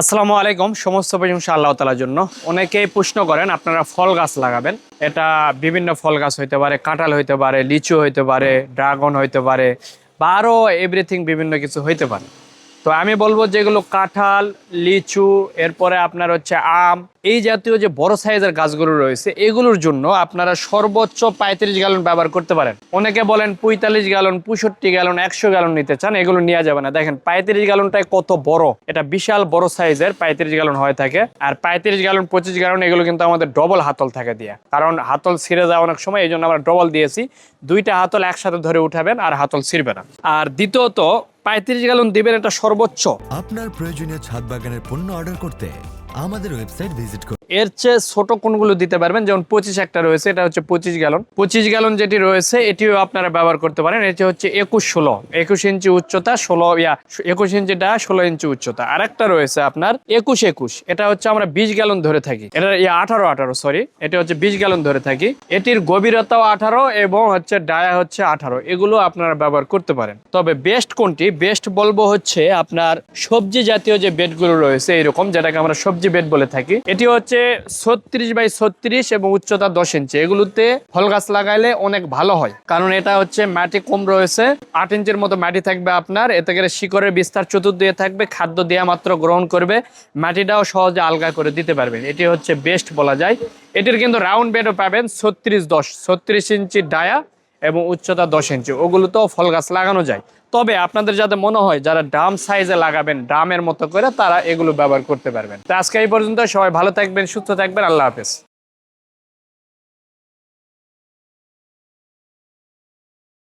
আসসালামু আলাইকুম। সমস্ত প্রশংসা আল্লাহ তালার জন্য। অনেকেই প্রশ্ন করেন, আপনারা ফল গাছ লাগাবেন? এটা বিভিন্ন ফল গাছ হইতে পারে, কাঁঠাল হইতে পারে, লিচু হইতে পারে, ড্রাগন হইতে পারে, বা আরও এভরিথিং বিভিন্ন কিছু হইতে পারে। তো আমি বলব যেগুলো কাঁঠাল, লিচু, এরপরে আপনার হচ্ছে আম, এই জাতীয় যে বড় সাইজের গাছগুলো রয়েছে, এগুলোর জন্য আপনারা সর্বোচ্চ পঁয়ত্রিশ গ্যালন ব্যবহার করতে পারেন। অনেকে বলেন পঁয়তাল্লিশ গ্যালন, পঁয়ষট্টি গ্যালন, একশো গ্যালন নিতে চান, এগুলো নেওয়া যাবে না। দেখেন, পঁয়ত্রিশ গ্যালনটাই কত বড়। এটা বিশাল বড় সাইজের পঁয়ত্রিশ গ্যালন হয়ে থাকে। আর পঁয়ত্রিশ গ্যালন, পঁচিশ গ্যালন, এগুলো কিন্তু আমাদের ডবল হাতল থাকে দিয়ে। কারণ হাতল ছিঁড়ে যাওয়া অনেক সময়, এই জন্য আমরা ডবল দিয়েছি। দুইটা হাতল একসাথে ধরে উঠাবেন আর হাতল ছিঁড়বে না। আর দ্বিতীয়ত পঁয়ত্রিশ গ্যালন দিবেন এটা সর্বোচ্চ। আপনার প্রয়োজনীয় ছাদ বাগানের পণ্য অর্ডার করতে আমাদের ওয়েবসাইট ভিজিট এর চেয়ে ছোট কোনগুলো দিতে পারবেন? যেমন পঁচিশ একটা রয়েছে, এটা হচ্ছে পঁচিশ গ্যালন। পঁচিশ গ্যালন যেটি রয়েছে, এটিও আপনারা ব্যবহার করতে পারেন। এটি হচ্ছে একুশ ষোলো। একুশ ইঞ্চি উচ্চতা ষোলো, ইয়া, একুশ ইঞ্চিটা ষোলো ইঞ্চি উচ্চতা। আর একটা রয়েছে আপনার একুশ একুশ। এটা হচ্ছে আমরা বিশ গ্যালন ধরে থাকি। এটা ইয়া, আঠারো আঠারো সরি এটা হচ্ছে বিশ গ্যালন ধরে থাকি। এটির গভীরতাও আঠারো এবং হচ্ছে ডায়া হচ্ছে আঠারো। এগুলো আপনারা ব্যবহার করতে পারেন। তবে বেস্ট কোনটি? বেস্ট বলব হচ্ছে আপনার সবজি জাতীয় যে বেডগুলো রয়েছে এরকম যেটাকে আমরা সবজি বেড বলে থাকি। এটি হচ্ছে ছত্রিশ বাই ছত্রিশ এবং উচ্চতা দশ ইঞ্চি। এগুলোতে ফল গাছ লাগাইলে অনেক ভালো হয়। কারণ এটা হচ্ছে মাটি কম রয়েছে। আট ইঞ্চির মতো মাটি থাকবে আপনার। এতে করে শিকড়ের বিস্তার চতুর্দিকে থাকবে, খাদ্য দেয়া মাত্র গ্রহণ করবে। মাটিটাও সহজে আলগা করে দিতে পারবেন। এটি হচ্ছে বেস্ট বলা যায়। এটির কিন্তু রাউন্ড বেডও পাবেন ছত্রিশ দশ। ছত্রিশ ইঞ্চি ডায়া এবং উচ্চতা দশ ইঞ্চি। ওগুলোতেও ফল গাছ লাগানো যায়। তবে আপনাদের যাতে মনে হয়, যারা ড্রাম সাইজে লাগাবেন ড্রামের মতো করে তারা এগুলো ব্যবহার করতে পারবেন। তো আজকে এই পর্যন্ত সবাই ভালো থাকবেন, সুস্থ থাকবেন। আল্লাহ হাফেজ।